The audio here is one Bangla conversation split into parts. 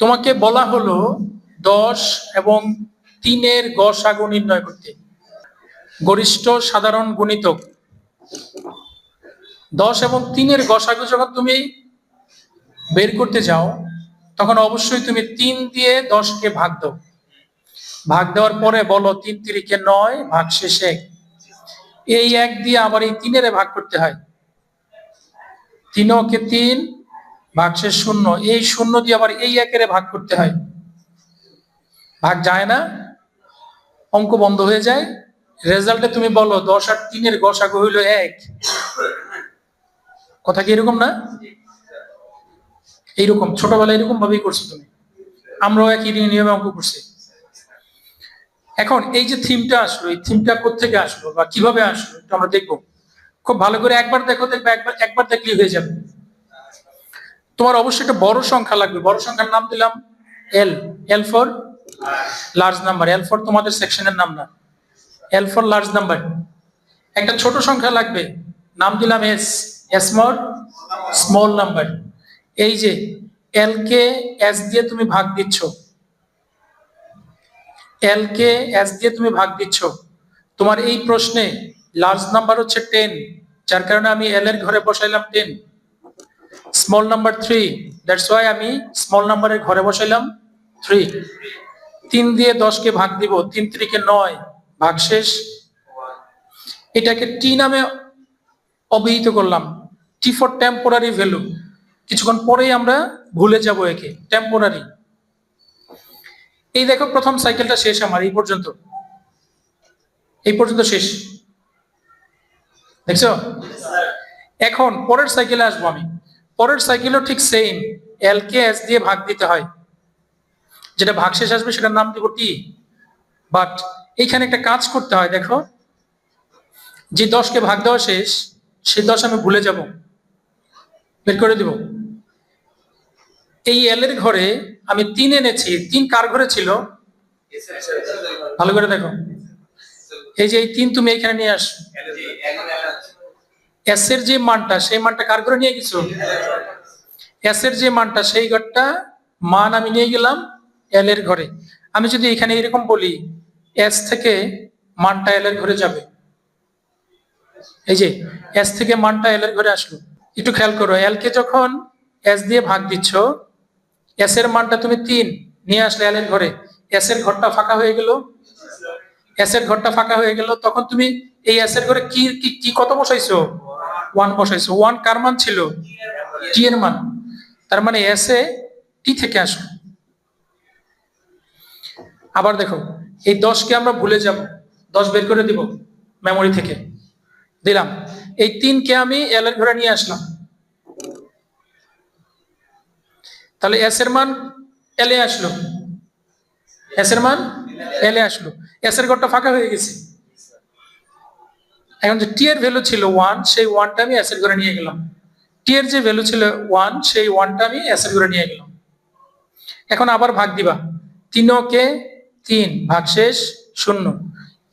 তোমাকে বলা হলো দশ এবং তিনের গসাগু নির্ণয় করতে। গরিষ্ঠ সাধারণ গুণিতক। দশ এবং তিনের গসাগু যখন তুমি বের করতে যাও, তখন অবশ্যই তুমি তিন দিয়ে দশকে ভাগ দাও। ভাগ দেওয়ার পরে বলো তিন তিরিকে নয়, ভাগ শেষে এই এক দিয়ে আবার এই তিনেরে ভাগ করতে হয়। তিনকে তিন ভাগশেষ শূন্য, এই শূন্য দিয়ে আবার এই একের ভাগ করতে হয়। ভাগ যায় না, অঙ্ক বন্ধ হয়ে যায়। রেজাল্টে তুমি বলো, দশ আর তিনের গসাগু হইল এক। কথা কি এরকম না? এইরকম, ছোটবেলায় এরকম ভাবেই করছ তুমি। আমরাও একই নিয়মে অঙ্ক করছি। এখন এই যে থিমটা আসলো, এই থিমটা কোথেকে আসলো বা কীভাবে আসলো, এটা আমরা দেখব। খুব ভালো করে একবার দেখো, দেখবে একবার একবার দেখলেই হয়ে যাবে। তোমার অবশ্যই একটা বড় সংখ্যা লাগবে। বড় সংখ্যার নাম দিলাম L L for large number L for তোমাদের সেকশনের নাম না। এল ফর লার্জ নাম্বার একটা ছোট সংখ্যা লাগবে। নাম দিলাম এস এস মর স্মল নাম্বার এই যে এল কে এস দিয়ে তুমি ভাগ দিচ্ছ। এল কে এস দিয়ে তুমি ভাগ দিচ্ছ। তোমার এই প্রশ্নে লার্জ নাম্বার হচ্ছে টেন যার কারণে আমি এল এর ঘরে বসাইলাম ten small number three that's why আমি স্মল নাম্বারের ঘরে বসাইলাম। থ্রি তিন দিয়ে দশকে ভাগ দিব। তিন তিরিকে নয়। ভাগ শেষ। এটাকে টি নামে অভিহিত করলাম। টি ফর টেম্পোরারি ভ্যালু কিছুক্ষণ পরেই আমরা ভুলে যাব একে। টেম্পোরারি এই দেখো, প্রথম সাইকেলটা শেষ আমার, এই পর্যন্ত। এই পর্যন্ত শেষ। দেখছ? এখন পরের সাইকেলে আসব আমি। পরের সাইকেলও ঠিক সেম এল কে এস দিয়ে ভাগ দিতে হয়। যেটা ভাগ শেষ আসবে সেটার নাম দিব টি বাট এইখানে একটা কাজ করতে হয়, দেখো। যে দশকে ভাগ দেওয়া শেষ সে দশ আমি ভুলে যাব। বের করে দিব। এই এল এর ঘরে আমি তিন এনেছি। তিন কার ঘরে ছিল? ভালো করে দেখো। এই যে এই তিন তুমি এখানে নিয়ে আস। এস এর যে মানটা, সেই মানটা কার ঘরে নিয়ে গেছো? এস এর যে মানটা, সেই ঘরটা মান আমি নিয়ে গেলাম এল এর ঘরে। আমি যদি এখানে এরকম বলি এস থেকে মানটা এল এর ঘরে যাবে। এই যে এস থেকে মানটা এল এর ঘরে আসলো। একটু খেয়াল করো এল কে যখন এস দিয়ে ভাগ দিচ্ছ এস এর মানটা তুমি তিন নিয়ে আসলে এল এর ঘরে। এস এর ঘরটা ফাঁকা হয়ে গেল। এস এর ঘরটা ফাঁকা হয়ে গেল, তখন তুমি এই এস এর ঘরে কি কি কত বসাইছো? ওয়ান বসাইছো ওয়ান কার মান ছিল? টি এর মান। তার মানে এস এ টি থেকে আসো। আবার দেখো, এই দশকে আমরা ভুলে যাব। দশ বের করে দিব মেমোরি থেকে। দিলাম। এই তিনকে আমি এল এর ঘরে নিয়ে আসলাম। তাহলে এস এর মান এল আসলো। এস এর মান এল আসলো। এস এর ঘরটা ফাঁকা হয়ে গেছে। এখন যে টি এর ভ্যালু ছিল ওয়ান সেই ওয়ানটা আমি অ্যাসেট করে নিয়ে গেলাম। টি এর যে ভ্যালু ছিল ওয়ান সেই ওয়ানটা আমি অ্যাসেট করে নিয়ে গেলাম। এখন আবার ভাগ দিবা। তিনকে তিন, ভাগ শেষ, শূন্য।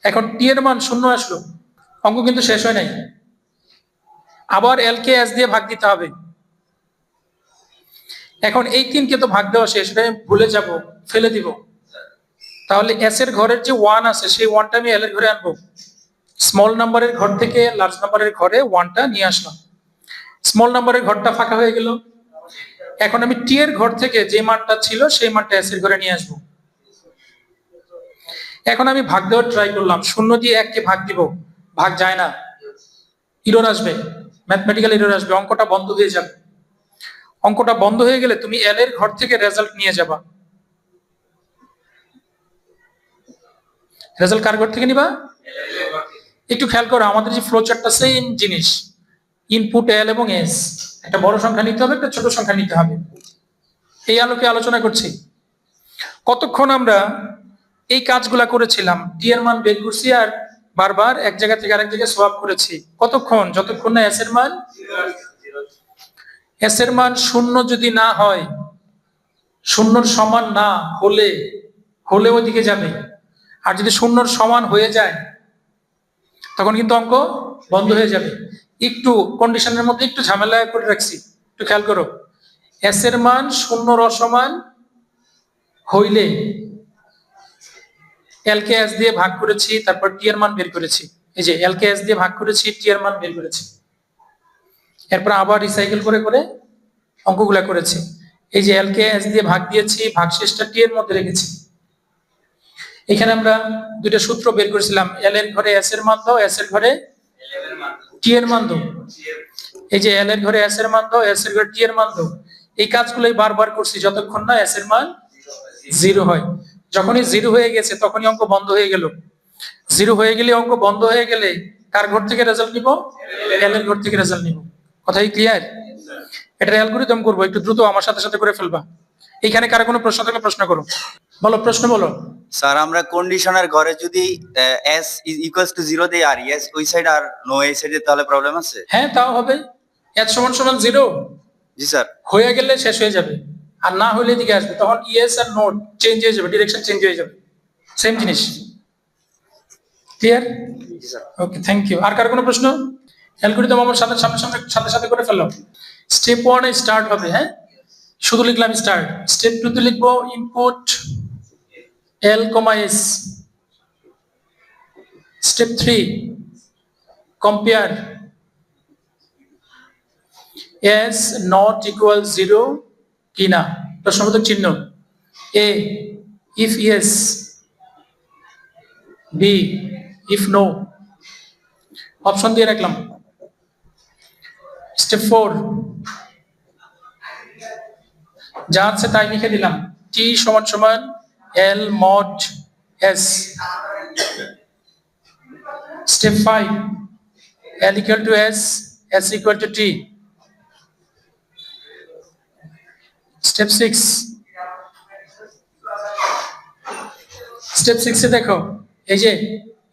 এখন টি এর মান শূন্য আসলো। অঙ্ক কিন্তু শেষ হয় নাই। আবার এল কে এস দিয়ে ভাগ দিতে হবে। এখন এই তিনকে তো ভাগ দেওয়া শেষ আমি ভুলে যাব, ফেলে দিব। তাহলে এস এর ঘরের যে ওয়ান আছে, সেই ওয়ানটা আমি এল এর ঘরে আনব। স্মল নাম্বারের ঘর থেকে লার্জ নাম্বারের ঘরে ওয়ানটা নিয়ে আসলাম। স্মল নাম্বারের ঘরটা ফাঁকা হয়ে গেল। এখন আমি টি এর ঘর থেকে যে মানটা ছিল, সেই মানটা এস এর ঘরে নিয়ে আসব। এখন আমি ভাগ দেওয়ার ট্রাই করলাম। শূন্য দিয়ে এককে ভাগ দিব, ভাগ যায় না। ইরোর আসবে। ম্যাথমেটিক্যাল ইরোর আসবে। অঙ্কটা বন্ধ হয়ে যাবে। অঙ্কটা বন্ধ হয়ে গেলে তুমি এল এর ঘর থেকে রেজাল্ট নিয়ে যাবা। রেজাল্ট কার ঘর থেকে নিবা? একটু খেয়াল করো, আমাদের যে ফ্লো চার্টটা সেম জিনিস ইনপুট এল এবং এস একটা বড় সংখ্যা নিতে হবে, একটা ছোট সংখ্যা নিতে হবে। এই আলোকে আলোচনা করছি। কতক্ষণ আমরা এই কাজগুলা করেছিলাম টি এর মান বের করছি আর বারবার এক জায়গা থেকে আরেক জায়গায় সোয়াপ করেছি। কতক্ষণ? যতক্ষণ না এস এর মান? এস এর মান শূন্য যদি না হয়, শূন্যর সমান না হলে হলে ওইদিকে যাবে। আর যদি শূন্যর সমান হয়ে যায় তখন কিন্তু অঙ্ক বন্ধ হয়ে যাবে। একটু কন্ডিশনের মধ্যে একটু ঝামেলা করে রাখছি। একটু খেয়াল করো। এস এর মান শূন্যর অসমান হইলে এলকে এস দিয়ে ভাগ করেছি, তারপর টি এর মান বের করেছি। এই যে এলকে এস দিয়ে ভাগ করেছি টি এর মান বের করেছি। এরপর আবার রিসাইকেল করে করে অঙ্কগুলা করেছি। এই যে এলকে এস দিয়ে ভাগ দিয়েছি ভাগ শেষটা টি এর মধ্যে রেখেছি। এখানে আমরা দুইটা সূত্র বের করেছিলাম এল এর ঘরে এস এর মান দাও এস এর ঘরে টি এর মান দাও এই যে এল এর ঘরে এস এর মান দাও এস এর ঘরে টি এর মান দাও এই কাজগুলোই বারবার করছি যতক্ষণ না এস এর মান জিরো হয়। যখনই জিরো হয়ে গেছে তখনই অঙ্ক বন্ধ হয়ে গেল। জিরো হয়ে গেলে অঙ্ক বন্ধ হয়ে গেলে কার ঘর থেকে রেজাল্ট নিব? এল এর ঘর থেকে রেজাল্ট নিব। কথাই ক্লিয়ার এটা অ্যালগোরিদম করব একটু দ্রুত আমার সাথে সাথে করে ফেলবা। এখানে কারও কোনো প্রশ্ন থাকলে প্রশ্ন করো বলো প্রশ্ন বলো। স্যার আমরা কন্ডিশনের ঘরে যদি এস ইকুয়ালস টু জিরো দিই আর ইয়েস ওই সাইড আর নো এই সাইডে তাহলে প্রবলেম আছে? হ্যাঁ তাও হবে। এত সমান সমান জিরো জি স্যার। হয়ে গেলে শেষ হয়ে যাবে। আর না হলে এদিকে আসবে। তখন ইয়েস আর নোট চেঞ্জ হয়ে যাবে ডিরেকশন চেঞ্জ হয়ে যাবে। সেম জিনিস। Clear ji sir. Okay thank you আর কার কোনো প্রশ্ন? অ্যালগোরিদম আমার সাথে সামনে সামনে সাথে সাথে করে ফেললাম। স্টেপ ওয়ানে স্টার্ট হবে হ্যাঁ? শুধু লিখলাম স্টার্ট স্টেপ টু তে লিখব input L comma S step three compare S not equal zero কিনা, প্রশ্নবোধক চিহ্ন A if yes B if no option দিয়ে রাখলাম স্টেপ ফোর যা আছে তাই লিখে দিলাম। টি সমান সমান L mod S step five L equal to S S equal to T step six step সিক্সে দেখো, এই যে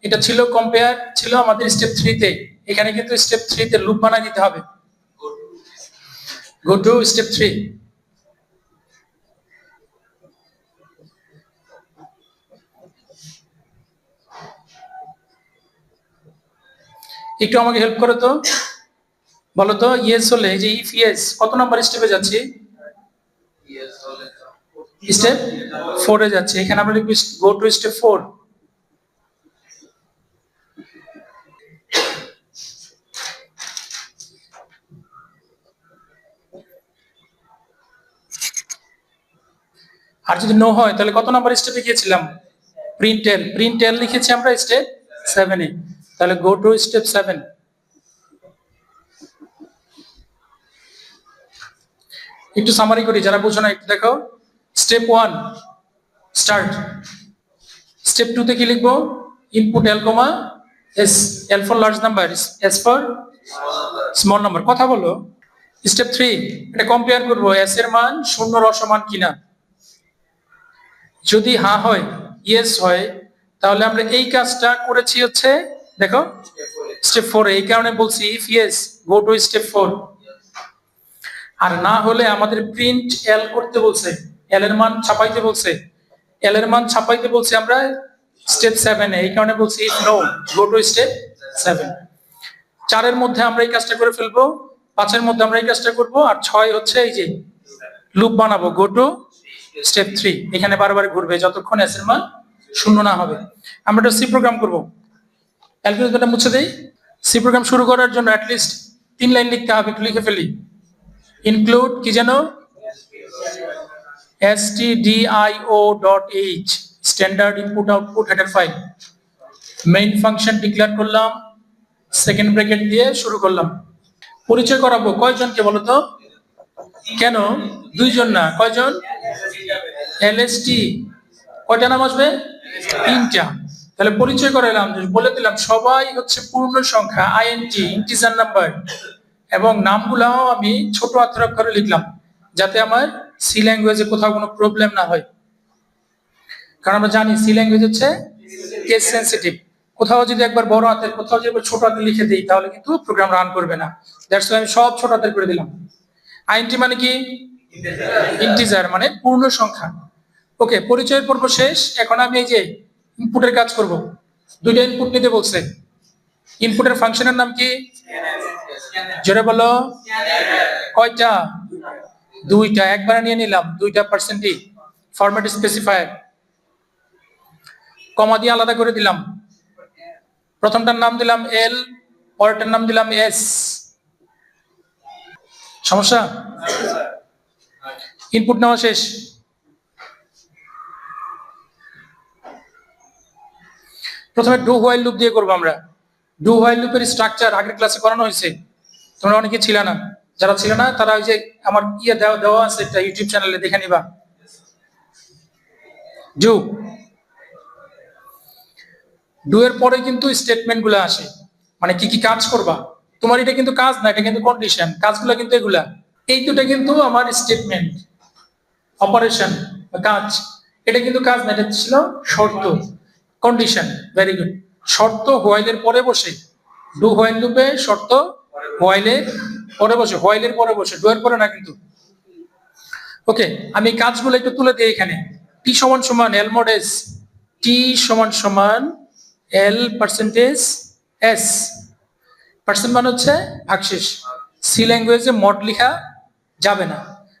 এটা ছিল কম্পেয়ার ছিল আমাদের স্টেপ থ্রিতে এখানে কিন্তু স্টেপ থ্রিতে লুপ বানাই দিতে হবে। গো টু স্টেপ থ্রি একটু আমাকে হেল্প করো তো। বলো তো ইয়েস হলে যে ইফ ইয়েস কত নাম্বার স্টেপে যাচ্ছি? স্টেপ ফোরে যাচ্ছে। এখানে আমরা লিখব গো টু স্টেপ ফোর আর যদি নো হয়, তাহলে কত নাম্বার স্টেপে গিয়েছিলাম? প্রিন্ট এল প্রিন্ট এল লিখেছি আমরা স্টেপ সেভেনে তাহলে গো টু স্টেপ সেভেন একটু সামারি করি, যারা বুঝো না একটু দেখো step one start step two তে কি লিখব? Input L comma S L for large number S for small number কথা বলো। স্টেপ থ্রি এটা কম্পেয়ার করব এস এর মান শূন্যর অসমান কিনা। যদি হা হয় ইয়েস হয়, তাহলে আমরা এই কাজটা করেছি হচ্ছে দেখো স্টেপ ফোর এই কারণে বলছি if yes go to step four আর না হলে আমাদের প্রিন্ট এল করতে বলছে এল এর মান ছাপাইতে বলছে এল এর মান ছাপাইতে বলছে আমরা স্টেপ সেভেন এই কারণে বলছি if no go to step seven চারের মধ্যে আমরা এই কাজটা করে ফেলব, পাঁচের মধ্যে আমরা এই কাজটা করব, আর ছয় হচ্ছে এই যে লুপ বানাবো গো টু স্টেপ থ্রি এখানে বারবার ঘুরবে, যতক্ষণ এস এর মান শূন্য না হবে। আমরা একটা সি প্রোগ্রাম করব। অ্যালগোরিদমটা মুছে দেই। সি প্রোগ্রাম শুরু করার জন্য অ্যাটলিস্ট তিন লাইন লিখতে হবে, একটু লিখে ফেলি। ইনক্লুড কি যেন? Stdio dot H standard input output header file main function declare করলাম সেকেন্ড ব্র্যাকেট দিয়ে শুরু করলাম। পরিচয় করাবো, কয়জনকে বলো তো কেন? দুইজন না, কয়জন? এলএসটি কয়টা নাম আসবে? তিনটা। তাহলে পরিচয় করালাম বলে দিলাম, সবাই হচ্ছে পূর্ণ সংখ্যা আইএনটি ইন্টিজার নাম্বার এবং নামগুলাও আমি ছোট হাতের অক্ষরে লিখলাম, যাতে আমার সি ল্যাঙ্গুয়েজে কোথাও কোনো প্রবলেম না হয়। কারণ আমরা জানি সি ল্যাঙ্গুয়েজ হচ্ছে কেস সেন্সিটিভ কোথাও যদি একবার বড় হাতের কোথাও যদি একবার ছোট হাতে লিখে দিই, তাহলে কিন্তু প্রোগ্রাম রান করবে না। দ্যাটস আমি সব ছোট হাতের করে দিলাম। আইনটি মানে কি? ইন্টিজার মানে পূর্ণ সংখ্যা। ওকে পরিচয়ের পর্ব শেষ। এখন আমি এই যে ইনপুটের কাজ করব। দুইটা ইনপুট নিতে বলছে। ইনপুটের ফাংশনের নাম কি? জোরে বলো। কয়টা? দুইটা। একবার নিয়ে নিলাম। দুইটা পার্সেন্টই ফরম্যাট স্পেসিফায়ার কমা দিয়ে আলাদা করে দিলাম। প্রথমটার নাম দিলাম এল পরেরটার নাম দিলাম এস সমস্যা? ইনপুট নেওয়া শেষ। প্রথমে ডু হোয়াইল লুপ দিয়ে করব আমরা। ডু হোয়াইল লুপের স্ট্রাকচার আগের ক্লাসে করানো হয়েছে। তোমরা অনেকে ছিল না। যারা ছিল না, তারা ওই যে আমার ইয়ে দেওয়া দেওয়া আছে একটা ইউটিউব চ্যানেলে দেখে নিবা। ডু ডু এর পরে কিন্তু স্টেটমেন্টগুলো আসে। মানে কি কি কাজ করবা? তোমার এটা কিন্তু কাজ না, এটা কিন্তু কন্ডিশন কাজগুলো কিন্তু এগুলা। এই দুটো কিন্তু আমার স্টেটমেন্ট অপারেশন কাজ। এটা কিন্তু কাজ না, এটা ছিল শর্ত। কন্ডিশন ভেরি গুড শর্ত হোয়াইলের পরে বসে ডু হোয়াইল লুপে শর্ত হোয়াইলের পরে বসে, হোয়াইলের পরে বসে ডু এর পরে না কিন্তু। ওকে আমি কাজগুলো একটু তুলে দিই এখানে। টি সমান সমান এল mod s টি সমান সমান এল পার্সেন্টেজ এস পার্সেন্ট মানে হচ্ছে ভাগশেষ। সি ল্যাঙ্গুয়েজে মড লেখা যাবে না।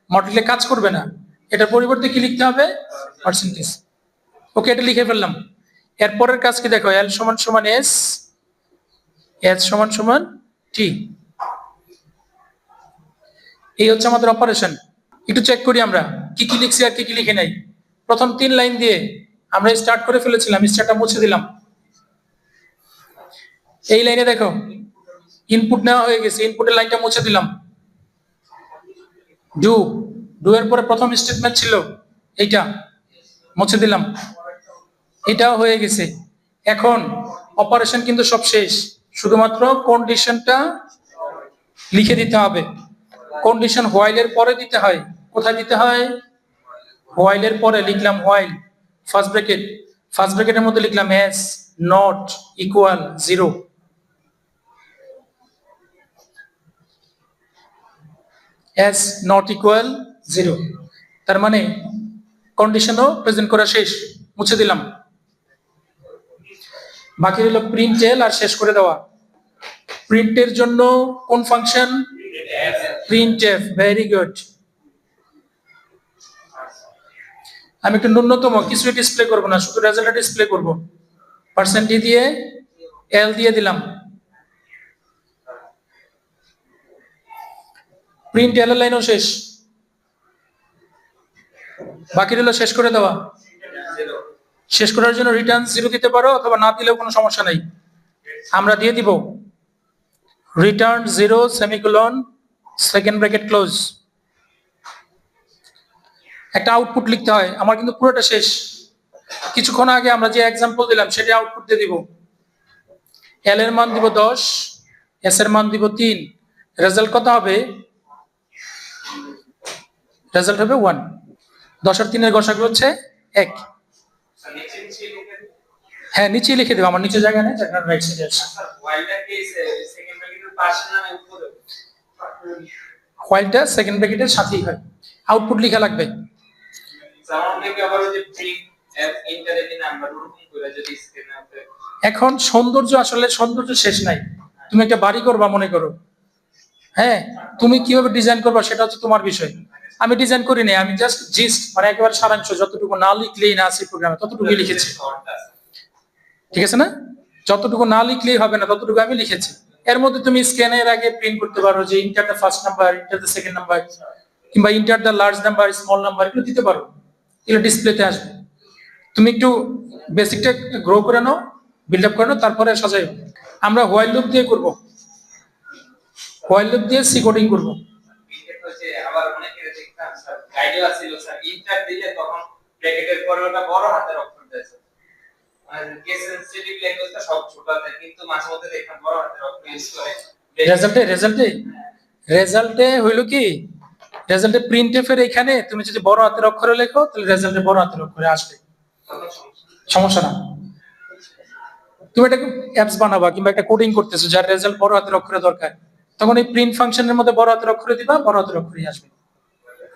মড লিখলে কাজ করবে না। এটার পরিবর্তে কি লিখতে হবে? পার্সেন্টেজ ওকে এটা লিখে ফেললাম। এরপরের কাজ কি দেখো? এল সমান সমান এস এস সমান সমান টি এই হচ্ছে আমাদের অপারেশন একটু চেক করি আমরা। কি কি লিখছি আর কি কি লিখে নাই। প্রথম তিন লাইন দিয়ে আমরা স্টার্ট করে ফেলেছিলাম স্টার্টটা মুছে দিলাম। এই লাইনে দেখো ইনপুট নেওয়া হয়ে গেছে ইনপুটের লাইনটা মুছে দিলাম। ডু ডু এর পরে প্রথম স্টেটমেন্ট ছিল, এইটা, মুছে দিলাম। এটাও হয়ে গেছে। এখন অপারেশন কিন্তু সব শেষ। শুধুমাত্র কন্ডিশনটা লিখে দিতে হবে। কন্ডিশন হোয়াইলের পরে দিতে হয়। কোথায় দিতে হয়? হোয়াইলের পরে লিখলাম হোয়াইল ফার্স্ট ব্র্যাকেট ফার্স্ট ব্র্যাকেটের মধ্যে লিখলাম S not equal zero S not equal zero তার মানে কন্ডিশনও প্রেজেন্ট করা শেষ। মুছে দিলাম। বাকি রইল প্রিন্ট এল আর শেষ করে দেওয়া। প্রিন্টের জন্য কোন function print F very good আমি একটু ন্যূনতম, কিছু ডিসপ্লে করব না, শুধু রেজাল্টটা ডিসপ্লে করব। পার্সেন্ট দিয়ে এল দিয়ে দিলাম। প্রিন্ট এল লাইনও শেষ। বাকি রইল শেষ করে দেওয়া। শেষ করার জন্য রিটার্ন জিরো দিতে পারো অথবা না দিলেও কোনো সমস্যা নেই। আমরা দিয়ে দিব। Return zero semicolon second bracket close একটা আউটপুট লিখতে হয়। আমার কিন্তু পুরোটা শেষ। কিছুক্ষণ আগে আমরা যে এক্সাম্পল দিলাম, সেটা আউটপুট দিয়ে দিব। এল এর মান দিব দশ এস এর মান দিব তিন। রেজাল্ট কত হবে? রেজাল্ট হবে ওয়ান দশ আর তিনের গসাগু হচ্ছে এক। হ্যাঁ নিচে লিখে দেবো আমার নিচে জায়গা নেই জায়গা রাইট সাইডে আছে হোয়াইলটা সেকেন্ড ব্র্যাকেটের সাথেই হয়। আউটপুট লেখা লাগবে। এখন সৌন্দর্য আসলে সৌন্দর্য শেষ নাই। তুমি একটা বাড়ি করবা মনে করো। হ্যাঁ তুমি কীভাবে ডিজাইন করবা সেটা হচ্ছে তোমার বিষয়। আমি ডিজাইন করি নাই, আমি জাস্ট জিস্ট মানে একেবারে সারাংশ, যতটুকু না লিখলেই না আছে প্রোগ্রামে ততটুকুই লিখেছি। ঠিক আছে না? যতটুকু না লিখলেই হবে না, ততটুকু আমি লিখেছি। এর মধ্যে তুমি স্ক্যানের আগে প্রিন্ট করতে পারো যে enter the first number enter the second number কিংবা enter the large number small number এগুলো দিতে পারো। এগুলো ডিসপ্লেতে আসবে। তুমি একটু বেসিকটা গ্রো করে নাও বিল্ড আপ করে নাও, তারপরে সাজাই আমরা হোয়াইল লুপ দিয়ে করব। হোয়াইল লুপ দিয়ে সি কোডিং করব। গাইডেও আছিল স্যার ইন্টার দিলে তখন ব্র্যাকেটের পরে ওটা বড় হাতের অক্ষর দেয় স্যার মানে কেস সেনসিটিভ ল্যাঙ্গুয়েজটা সব ছোট দেয় কিন্তু মাঝে মধ্যে বড় হাতের অক্ষর ইউজ করে রেজাল্টে রেজাল্টে রেজাল্টে হইল কি? রেজাল্টে প্রিন্ট এফের এখানে তুমি যদি বড় হাতের অক্ষরে লেখো তাহলে রেজাল্টে বড় হাতের অক্ষরে আসবে। সমস্যা। সমস্যা না। তুমি একটা অ্যাপস বানাবা কিংবা একটা কোডিং করতেছো যার রেজাল্ট বড় হাতের অক্ষরে দরকার। তখন এই প্রিন্ট ফাংশনের মধ্যে বড় হাতের অক্ষরে দিবা বড় হাতের অক্ষরে আসবে।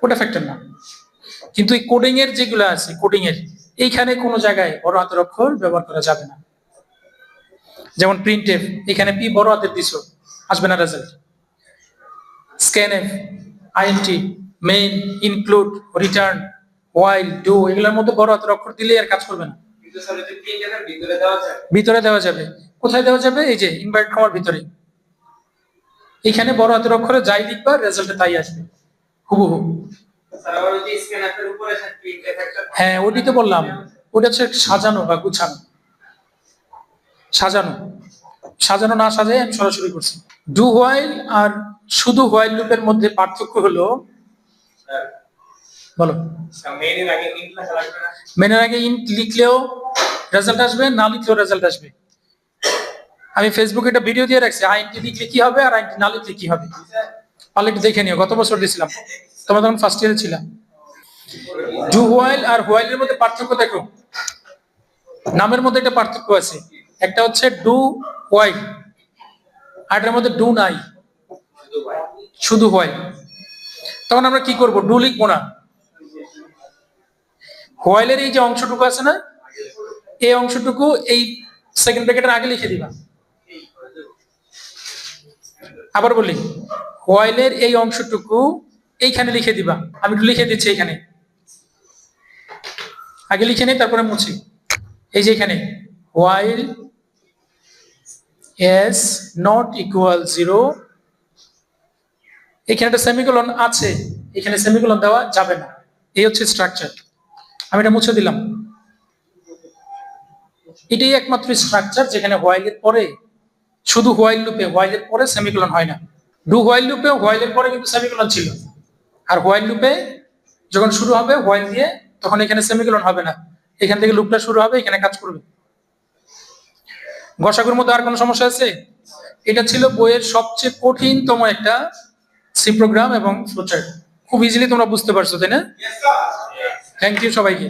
ওটা ফ্যাক্টর না। কিন্তু এই কোডিং এর যেগুলো আছে কোডিং এর, এইখানে কোনো জায়গায় বড় হাতের অক্ষর ব্যবহার করা যাবে না। যেমন প্রিন্ট এফ এখানে পি বড় হাতের দিছো, আসবে না result scan F INT main include return while do এগুলোর মধ্যে বড় হাতের অক্ষর দিলে আর কাজ করবে না। ভিতরে দেওয়া যাবে। কোথায় দেওয়া যাবে? এই যে ইনভার্ট কমার ভিতরে। এখানে বড় হাতের অক্ষরে যাই লিখবা রেজাল্টে তাই আসবে। হুবহু। হ্যাঁ ওটি তো বললাম। ওটা হচ্ছে সাজানো বা গুছানো। সাজানো। সাজানো না সাজাই আমি সরাসরি করছি। ডু হোয়াইল আর শুধু হোয়াইল লুপের মধ্যে পার্থক্য হলো বলো। মেনের আগে ইন্ট লিখলেও রেজাল্ট আসবে না লিখলেও রেজাল্ট আসবে। আমি ফেসবুকে একটা ভিডিও দিয়ে রাখছি আইনটি লিখলে কি হবে আর আইনটি না লিখলে কি হবে? পারলে একটু দেখে নিও, গত বছর দিয়েছিলাম। তোমরা তখন ফার্স্ট ইয়ারে ছিলাম। ডু হোয়াইল আর হোয়াইলের মধ্যে পার্থক্য দেখো। নামের মধ্যে একটা পার্থক্য আছে। একটা হচ্ছে ডু হোয়াইল আর এটার মধ্যে ডু নাই। শুধু হোয়াইল তখন আমরা কি করব? ডু লিখব না। হোয়াইলের এই যে অংশটুকু আছে না, এই অংশটুকু এই সেকেন্ড ব্র্যাকেটের আগে লিখে দিবা। আবার বলি। হোয়াইলের এই অংশটুকু এইখানে লিখে দিবা। আমি একটু লিখে দিচ্ছি এখানে। আগে লিখে নেই, তারপরে মুছি। এই যে এখানে while S not equal zero এখানে একটা সেমিকোলন আছে, এখানে সেমিকোলন দেওয়া যাবে না। এই হচ্ছে স্ট্রাকচার আমি এটা মুছে দিলাম। এটাই একমাত্র স্ট্রাকচার যেখানে হোয়াইলের পরে, শুধু হোয়াইল লুপে হোয়াইলের পরে সেমিকোলন হয় না। ডু হোয়াইল লুপে হোয়াইলের পরে কিন্তু সেমিকোলন ছিল। আর হোয়াইল লুপে যখন শুরু হবে হোয়াইল দিয়ে তখন এখানে সেমিকোলন হবে না। এখান থেকে লুপটা শুরু হবে এখানে কাজ করবে। গসাগুর মধ্যে আর কোনো সমস্যা আছে? এটা ছিল বইয়ের সবচেয়ে কঠিনতম একটা সি প্রোগ্রাম এবং ফ্লোচার্ট খুব ইজিলি তোমরা বুঝতে পারছ তাই না? থ্যাংক ইউ সবাইকে।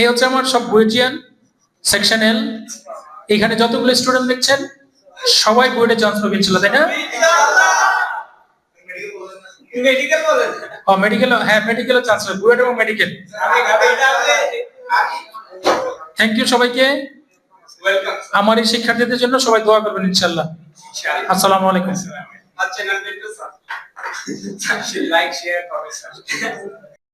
এই হচ্ছে আমার সব বুয়েটিয়ান সেকশন এল এখানে যতগুলো স্টুডেন্ট দেখছেন সবাই বুয়েটে চান্স ইনশাল্লাহ তাই না? মেডিকেল ও মেডিকেল হ্যাঁ মেডিকেলও চান্স পাবে বুয়েট এবং মেডিকেল থ্যাংক ইউ সবাইকে। আমার এই শিক্ষার্থীদের জন্য সবাই দোয়া করবেন ইনশাল্লাহ আসসালামু আলাইকুম। Like share sir.